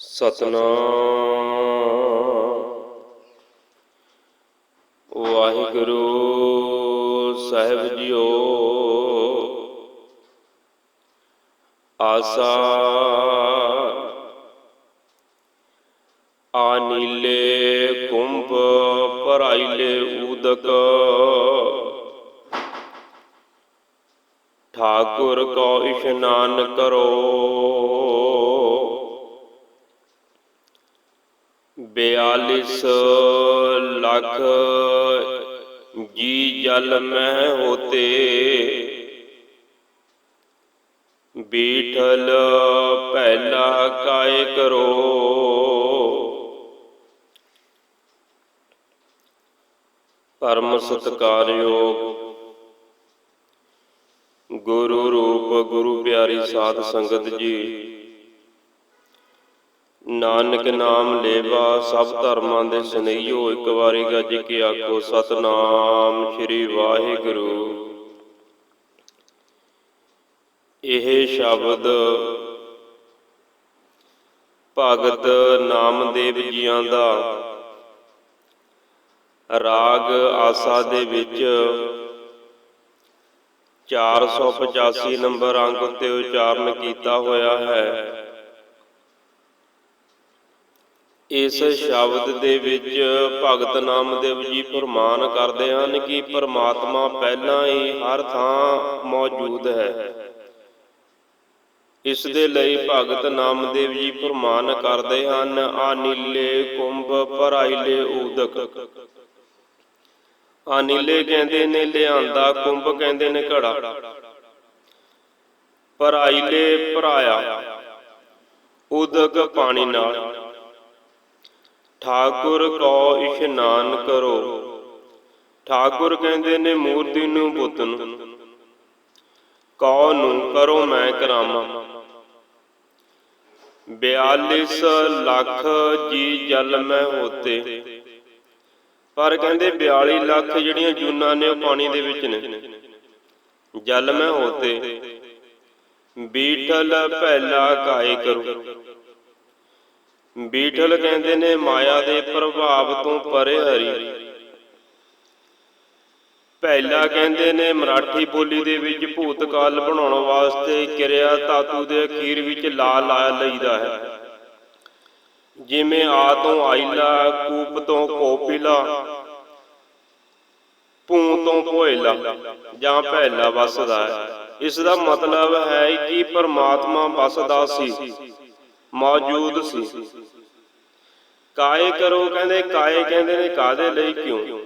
ਸਤਨਾਮ। ਵਾਹਿਗੁਰੂ ਸਾਹਿਬ ਜੀਓ। ਆਸਾ ਆਨੀਲੇ ਕੁੰਭ ਭਰਾਈਲੇ ਉਦਕ ਠਾਕੁਰ ਕੋ ਇਸ਼ਨਾਨ ਕਰੋ। ਬਿਆਲਿਸ ਲੱਖ ਜੀ ਜਲ ਮਹਿ ਹੋਤੇ। ਬੀਠਲ ਪਹਿਲਾ ਕਾਇ ਕਰੋ। ਪਰਮ ਸਤਕਾਰਯੋਗ ਗੁਰੂ ਰੂਪ ਗੁਰੂ ਪਿਆਰੀ ਸਾਧ ਸੰਗਤ ਜੀ। ਨਾਨਕ ਨਾਮ ਲੇਵਾ, ਸਭ ਧਰਮਾਂ ਦੇ ਸਨਈਓ ਇੱਕ ਵਾਰੀ ਗੱਜ ਕੇ ਆਖੋ, ਸਤਨਾਮ ਸ੍ਰੀ ਵਾਹਿਗੁਰੂ। ਇਹ ਸ਼ਬਦ ਭਗਤ ਨਾਮਦੇਵ ਜੀਆਂ ਦਾ ਰਾਗ ਆਸਾ ਦੇ ਵਿੱਚ 485 ਨੰਬਰ ਅੰਕ ਉੱਤੇ ਉਚਾਰਨ ਕੀਤਾ ਹੋਇਆ ਹੈ। ਇਸ ਸ਼ਬਦ ਦੇ ਵਿੱਚ ਭਗਤ ਨਾਮਦੇਵ ਜੀ ਫਰਮਾਨ ਕਰਦੇ ਹਨ ਕਿ ਪਰਮਾਤਮਾ ਪਹਿਲਾਂ ਹੀ ਹਰ ਥਾਂ ਮੌਜੂਦ ਹੈ। ਇਸ ਦੇ ਲਈ ਭਗਤ ਨਾਮਦੇਵ ਜੀ ਫਰਮਾਨ ਕਰਦੇ ਹਨ ਆ ਨੀਲੇ ਕੁੰਭ ਭਰਾਈਲੇ ਊਦਕ। ਆ ਨੀਲੇ ਕਹਿੰਦੇ ਨੇ ਲਿਆਂਦਾ ਕੁੰਭ ਕਹਿੰਦੇ ਨੇ ਘੜਾ। ਭਰਾਈਲੇ ਭਰਾਇਆ। ਉਦਕ ਪਾਣੀ ਨਾਲ। ਠਾਕੁਰ ਕੋ ਇਸ਼ਨਾਨ ਕਰੋ। ਠਾਕੁਰ ਕਹਿੰਦੇ ਨੇ, ਮੂਰਤੀ ਨੂੰ ਬੁੱਤ ਨੂੰ। ਕੋ ਨੂੰ? ਕਰੋ ਮੈਂ ਕਰਾਮਾ। 42 ਲੱਖ ਜੀ ਜਲ ਮੈਂ ਹੋਤੇ। ਪਰ ਕਹਿੰਦੇ 42 ਲੱਖ ਜਿਹੜੀਆਂ ਜੂਨਾਂ ਨੇ ਉਹ ਪਾਣੀ ਦੇ ਵਿੱਚ ਨੇ। ਜਲ ਮੈਂ ਹੋਤੇ। ਬੀਠਲ ਪਹਿਲਾ ਕਾਇ ਕਰੋ। ਬੀਠਲ ਕਹਿੰਦੇ ਨੇ, ਮਾਇਆ ਦੇ ਪ੍ਰਭਾਵ ਤੋਂ ਪਰੇ ਹਰੀ। ਪਹਿਲਾ ਕਹਿੰਦੇ ਨੇ, ਮਰਾਠੀ ਬੋਲੀ ਦੇ ਵਿੱਚ ਭੂਤਕਾਲ ਬਣਾਉਣ ਵਾਸਤੇ ਕਿਰਿਆ ਧਾਤੂ ਦੇ ਅਖੀਰ ਵਿੱਚ ਲਾ ਲਾ ਲਈਦਾ ਹੈ। ਜਿਵੇਂ ਆ ਤੋਂ ਆਈਲਾ ਕੂਪ ਤੋਂ ਕੋਪਿਲਾ ਪੂ ਤੋਂ ਭੋਇਲਾ, ਜਾਂ ਪਹਿਲਾ ਵਸਦਾ ਹੈ। ਇਸ ਦਾ ਮਤਲਬ ਹੈ ਕਿ ਪਰਮਾਤਮਾ ਵਸਦਾ ਸੀ। ਮੌਜੂਦ ਸੀ। ਕਾਏ ਕਰੋ ਕਹਿੰਦੇ, ਕਾਏ ਕਹਿੰਦੇ ਨੇ ਕਾਦੇ ਲਈ ਕਿਉਂ?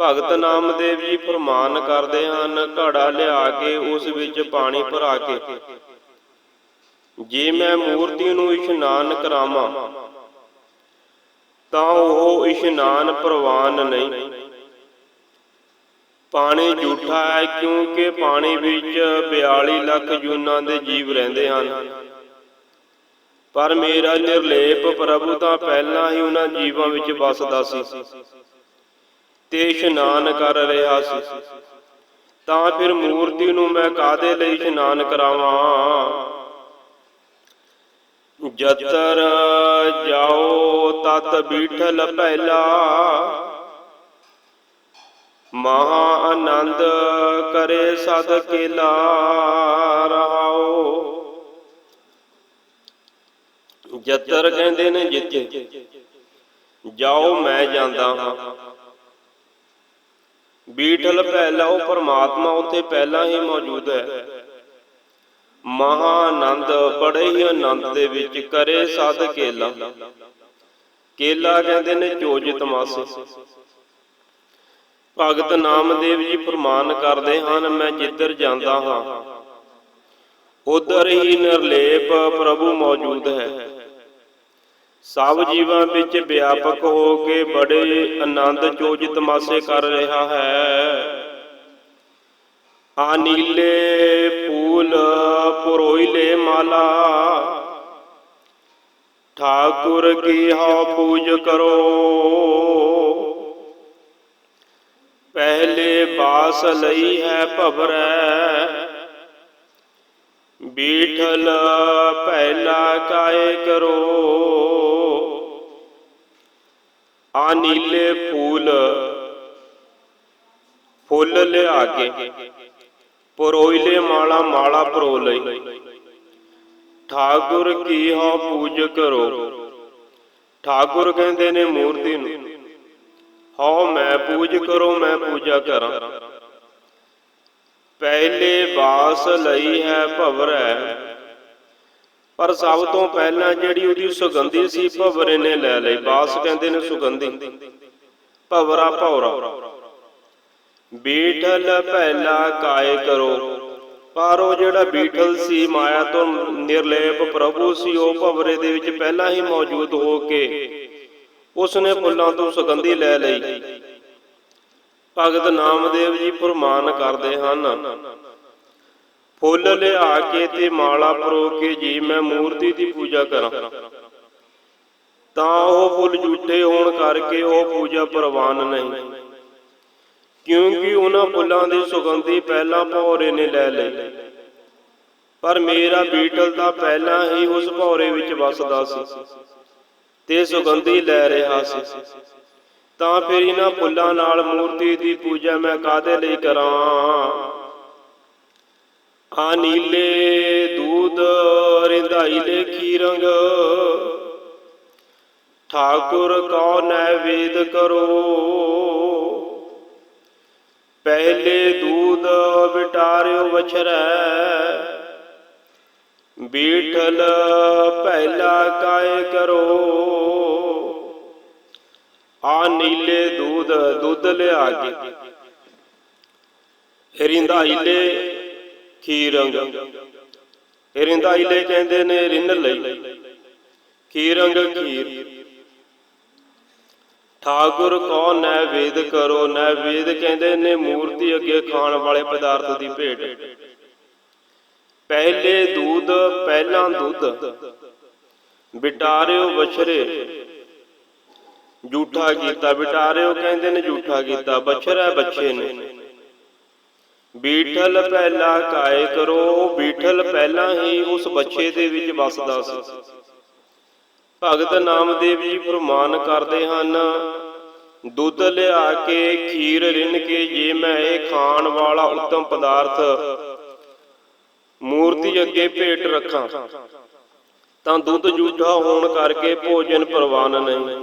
ਭਗਤ ਨਾਮਦੇਵ ਜੀ ਫਰਮਾਨ ਕਰਦੇ ਹਨ, ਘੜਾ ਲਿਆ ਕੇ ਉਸ ਵਿੱਚ ਪਾਣੀ ਭਰਾ ਕੇ। ਜੇ ਮੈਂ ਮੂਰਤੀ ਨੂੰ ਇਸ਼ਨਾਨ ਕਰਾਵਾਂ, ਤਾਂ ਉਹ ਇਸ਼ਨਾਨ ਪ੍ਰਵਾਨ ਨਹੀਂ। ਪਾਣੀ ਝੂਠਾ ਹੈ ਕਿਉਂਕਿ ਪਾਣੀ ਵਿੱਚ 42 ਲੱਖ ਜੂਨਾਂ ਦੇ ਜੀਵ ਰਹਿੰਦੇ ਹਨ। ਪਰ ਮੇਰਾ ਨਿਰਲੇਪ ਪ੍ਰਭੂ ਤਾਂ ਪਹਿਲਾਂ ਹੀ ਉਹਨਾਂ ਜੀਵਾਂ ਵਿੱਚ ਵਸਦਾ ਸੀ। ਤੇ ਇਸ਼ਨਾਨ ਕਰ ਰਿਹਾ ਸੀ। ਤਾਂ ਫਿਰ ਮੂਰਤੀ ਨੂੰ ਮੈਂ ਕਾਦੇ ਲਈ ਇਸ਼ਨਾਨ ਕਰਾਵਾਂ? ਜਤਰ ਜਾਓ ਤਤ ਬੀਠਲ ਪਹਿਲਾ। ਮਹਾ ਆਨੰਦ ਕਰੇ ਸਦ ਕੇਲਾ ਰਹਾਓ। ਜਤਰ ਕਹਿੰਦੇ ਨੇ ਜਿੱਥੇ ਜਾਓ ਮੈਂ ਜਾਂਦਾ ਹਾਂ। ਬੀਠਲ ਪਹਿਲਾ ਉਹ ਪਰਮਾਤਮਾ ਉਤੇ ਪਹਿਲਾਂ ਹੀ ਮੌਜੂਦ ਹੈ। ਮਹਾ ਆਨੰਦ ਬੜੇ ਹੀ ਆਨੰਦ ਦੇ ਵਿੱਚ ਕਰੇ ਸਦ ਕੇਲਾ। ਕੇਲਾ ਕਹਿੰਦੇ ਨੇ ਚੋਜ ਤਮਾਸੇ। ਭਗਤ ਨਾਮਦੇਵ ਜੀ ਫਰਮਾਨ ਕਰਦੇ ਹਨ, ਮੈਂ ਜਿੱਧਰ ਜਾਂਦਾ ਹਾਂ, ਉਧਰ ਹੀ ਨਿਰਲੇਪ ਪ੍ਰਭੂ ਮੌਜੂਦ ਹੈ। ਸਭ ਜੀਵਾਂ ਵਿੱਚ ਵਿਆਪਕ ਹੋ ਕੇ ਬੜੇ ਆਨੰਦ ਚੋਜ ਤਮਾਸੇ ਕਰ ਰਿਹਾ ਹੈ। ਆ ਨੀਲੇ ਫੂਲ ਪੁਰੋਈਲੇ ਮਾਲਾ। ਠਾਕੁਰ ਕੀ ਹਉ ਪੂਜ ਕਰੋ। ਪਹਿਲੇ ਬਾਸ ਲਈ ਹੈ ਭਵਰੈ। ਬੀਠਲ ਪਹਿਲਾ ਕਾਏ ਕਰੋ। ਆ ਨੀਲੇ ਫੂਲ, ਫੁੱਲ ਲਿਆ ਕੇ ਪਰੋਈਲੇ ਮਾਲਾ ਮਾਲਾ ਪਰੋ ਲਈ ਠਾਕੁਰ ਕੀ ਹੋ ਪੂਜ ਕਰੋ। ਠਾਕੁਰ ਕਹਿੰਦੇ ਨੇ ਮੂਰਤੀ ਨੂੰ ਹਉ ਮੈਂ ਪੂਜ ਕਰੋ, ਮੈਂ ਪੂਜਾ ਕਰਾਂ। ਪਹਿਲੇ ਬਾਸ ਲਈ ਹੈ ਭਵਰੈ। ਪਰ ਸਭ ਤੋਂ ਪਹਿਲਾਂ ਜਿਹੜੀ ਉਹਦੀ ਸੁਗੰਧੀ ਸੀ ਭਵਰੇ ਨੇ ਲੈ ਲਈ। ਬਾਸ ਕਹਿੰਦੇ ਨੇ ਸੁਗੰਧੀ। ਭਵਰਾ ਭੌਰਾ। ਬੀਠਲ ਪਹਿਲਾ ਕਾਇ ਕਰੋ। ਪਰ ਉਹ ਜਿਹੜਾ ਬੀਠਲ ਸੀ ਮਾਇਆ ਤੋਂ ਨਿਰਲੇਪ ਪ੍ਰਭੂ ਸੀ ਉਹ ਭਵਰੇ ਦੇ ਵਿੱਚ ਪਹਿਲਾਂ ਹੀ ਮੌਜੂਦ ਹੋ ਕੇ ਉਸਨੇ ਫੁੱਲਾਂ ਤੋਂ ਸੁਗੰਧੀ ਲੈ ਲਈ। ਭਗਤ ਨਾਮਦੇਵ ਜੀ ਫਰਮਾਨ ਕਰਦੇ ਹਨ। ਫੁੱਲ ਲਿਆ ਕੇ ਤੇ ਮਾਲਾ ਪਰੋ ਕੇ ਜੀ ਮੈਂ ਮੂਰਤੀ ਦੀ ਪੂਜਾ ਕਰਾਂ। ਤਾਂ ਉਹ ਫੁੱਲ ਝੂਠੇ ਹੋਣ ਕਰਕੇ ਉਹ ਪੂਜਾ ਪ੍ਰਵਾਨ ਨਹੀਂ। ਕਿਉਂਕਿ ਉਹਨਾਂ ਫੁੱਲਾਂ ਦੀ ਸੁਗੰਧੀ ਪਹਿਲਾਂ ਭੌਰੇ ਨੇ ਲੈ ਲਈ ਪਰ ਮੇਰਾ ਬੀਟਲ ਤਾਂ ਪਹਿਲਾਂ ਹੀ ਉਸ ਭੌਰੇ ਵਿੱਚ ਵਸਦਾ ਸੀ ਤੇ ਸੁਗੰਧੀ ਲੈ ਰਿਹਾ ਸੀ। ਤਾਂ ਫਿਰ ਇਹਨਾਂ ਫੁੱਲਾਂ ਨਾਲ ਮੂਰਤੀ ਦੀ ਪੂਜਾ ਮੈਂ ਕਾਦੇ ਲਈ ਕਰਾਂ? ਆ ਨੀਲੇ ਦੂਧ ਰਿੰਧਾਈਲੇ ਖੀਰੰਗ। ਠਾਕੁਰ ਕੋ ਨੈਵੇਦ ਕਰੋ। ਪਹਿਲੇ ਦੂਧ ਵਿਟਾਰਿਓ ਵਛਰੈ। ਬੀਠਲ ਪਹਿਲਾ ਕਾਇ ਕਰੋ। ਆ ਨੀਲੇ ਦੂਧ ਦੁੱਧ ਲਿਆ ਕੇ। ਰਿੰਧਾਈਲੇ ਖੀਰੰਗ ਰਿੰਧਾਈਲੇ ਕਹਿੰਦੇ ਨੇ ਰਿੰਨ ਲਈ। ਖੀਰੰਗ ਖੀਰ। ਠਾਕੁਰ ਕੋ ਨੈਵੇਦ ਕਰੋ ਨੈਵੇਦ ਕਹਿੰਦੇ ਨੇ ਮੂਰਤੀ ਅੱਗੇ ਖਾਣ ਵਾਲੇ ਪਦਾਰਥ ਦੀ ਭੇਟ। ਪਹਿਲੇ ਦੁੱਧ ਪਹਿਲਾਂ ਦੁੱਧ। ਬਿਟਾਰਿਓ ਬਛਰੇ। ਝੂਠਾ ਕੀਤਾ, ਬਿਟਾਰਿਓ ਕਹਿੰਦੇ ਨੇ ਝੂਠਾ ਕੀਤਾ, ਬਛਰਾ ਬੱਚੇ ਨੇ। ਬੀਠਲ ਪਹਿਲਾ ਕਾਇ ਕਰੋ ਬੀਠਲ ਪਹਿਲਾਂ ਹੀ ਉਸ ਬੱਚੇ ਦੇ ਵਿੱਚ ਵਸਦਾ ਸੀ। ਭਗਤ ਨਾਮਦੇਵ ਜੀ ਫਰਮਾਨ ਕਰਦੇ ਹਨ, ਦੁੱਧ ਲਿਆ ਕੇ ਖੀਰ ਰਿੰਨ ਕੇ ਜੇ ਮੈਂ ਇਹ ਖਾਣ ਵਾਲਾ ਉੱਤਮ ਪਦਾਰਥ ਮੂਰਤੀ ਅੱਗੇ ਭੇਟ ਰੱਖਾਂ, ਤਾਂ ਦੁੱਧ ਜੂਠਾ ਹੋਣ ਕਰਕੇ ਭੋਜਨ ਪ੍ਰਵਾਨ ਨਹੀਂ।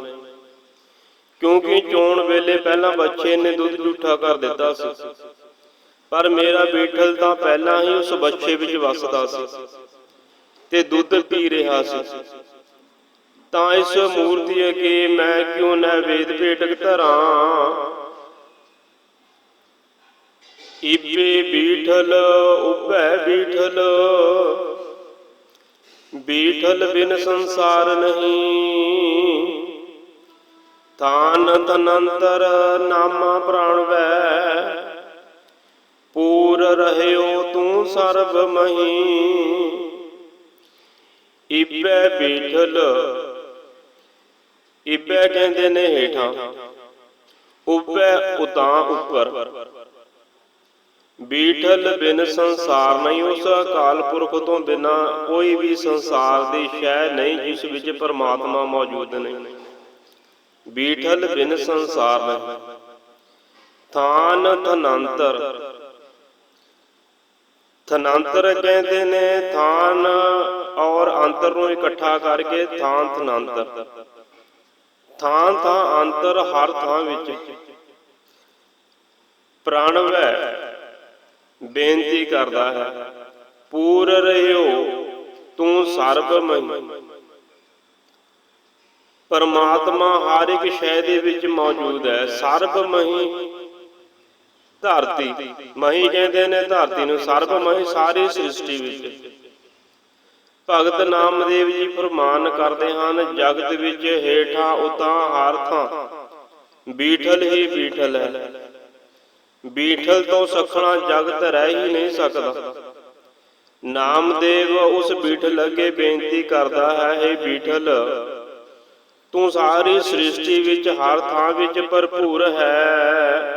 ਕਿਉਂਕਿ ਚੋਣ ਵੇਲੇ ਪਹਿਲਾਂ ਬੱਚੇ ਨੇ ਦੁੱਧ ਜੂਠਾ ਕਰ ਦਿੱਤਾ ਸੀ। ਪਰ ਮੇਰਾ ਬੀਠਲ ਤਾਂ ਪਹਿਲਾਂ ਹੀ ਉਸ ਬੱਚੇ ਵਿੱਚ ਵਸਦਾ ਸੀ ਤੇ ਦੁੱਧ ਪੀ ਰਿਹਾ ਸੀ। ਤਾਂ ਇਸ ਮੂਰਤੀ ਅਗੇ ਮੈਂ ਕਿਉਂ ਨਾ ਵੇਦ ਭੇਟਕ ਧਰਾਂ। ਇਬੇ ਬੀਠਲ, ਉਭੈ ਬੀਠਲ ਬੀਠਲ ਬਿਨ ਸੰਸਾਰ ਨਹੀਂ। ਤਾਨ ਤਨੰਤਰ ਨਾਮਾ ਪ੍ਰਾਣ ਵੈ। ਪੂਰ ਰਹਿਓ ਤੂੰ ਸਰਬ ਮਹੀ। ਇਬੈ ਬੀਠਲ। ਇਬੈ ਕਹਿੰਦੇ ਨੇ ਹੇਠਾਂ, ਉਬੈ ਉਤਾਂ ਉੱਪਰ। ਬੀਠਲ ਬਿਨ ਸੰਸਾਰ ਨਹੀਂ, ਉਸ ਅਕਾਲ ਪੁਰਖ ਤੋਂ ਬਿਨਾ ਕੋਈ ਵੀ ਸੰਸਾਰ ਦੀ ਸ਼ੈ ਨਹੀਂ, ਜਿਸ ਵਿੱਚ ਪਰਮਾਤਮਾ ਮੌਜੂਦ ਨਹੀਂ ਬੀਠਲ ਬਿਨ ਸੰਸਾਰ ਨਹੀਂ ਥਾਨ ਧਨੰਤਰ ਥਨੰਤਰ ਕਹਿੰਦੇ ਨੇ ਥਾਨ ਔਰ ਅੰਤਰ ਨੂੰ ਇਕੱਠਾ ਕਰਕੇ ਥਾਨ ਥਨੰਤਰ। ਥਾਂ ਥਾਂ ਅੰਤਰ ਹਰ ਥਾਂ ਵਿੱਚ। ਪ੍ਰਣਵੈ ਬੇਨਤੀ ਕਰਦਾ ਹੈ, ਪੂਰ ਰਹਿਓ ਤੂੰ ਸਰਬ ਮਹੀ ਪਰਮਾਤਮਾ ਹਰ ਇੱਕ ਸ਼ੈ ਦੇ ਵਿੱਚ ਮੌਜੂਦ ਹੈ ਸਰਬ ਧਰਤੀ। ਮਹੀ ਕਹਿੰਦੇ ਨੇ ਧਰਤੀ ਨੂੰ ਸਰਬ ਮਹੀ ਸਾਰੀ ਸ੍ਰਿਸ਼ਟੀ ਵਿੱਚ। ਭਗਤ ਨਾਮਦੇਵ ਜੀ ਫਰਮਾਨ ਕਰਦੇ ਹਨ, ਜਗਤ ਵਿੱਚ ਹੇਠਾਂ ਉਤਾਂ ਹਰ ਬੀਠਲ ਹੀ ਬੀਠਲ ਹੈ। ਬੀਠਲ ਤੋਂ ਸਖਣਾ ਜਗਤ ਰਹਿ ਹੀ ਨਹੀਂ ਸਕਦਾ। ਨਾਮਦੇਵ ਉਸ ਬੀਠਲ ਅੱਗੇ ਬੇਨਤੀ ਕਰਦਾ ਹੈ हे ਬੀਠਲ, ਤੂੰ ਸਾਰੀ ਸ੍ਰਿਸ਼ਟੀ ਵਿੱਚ ਹਰ ਥਾਂ ਵਿੱਚ ਭਰਪੂਰ ਹੈ।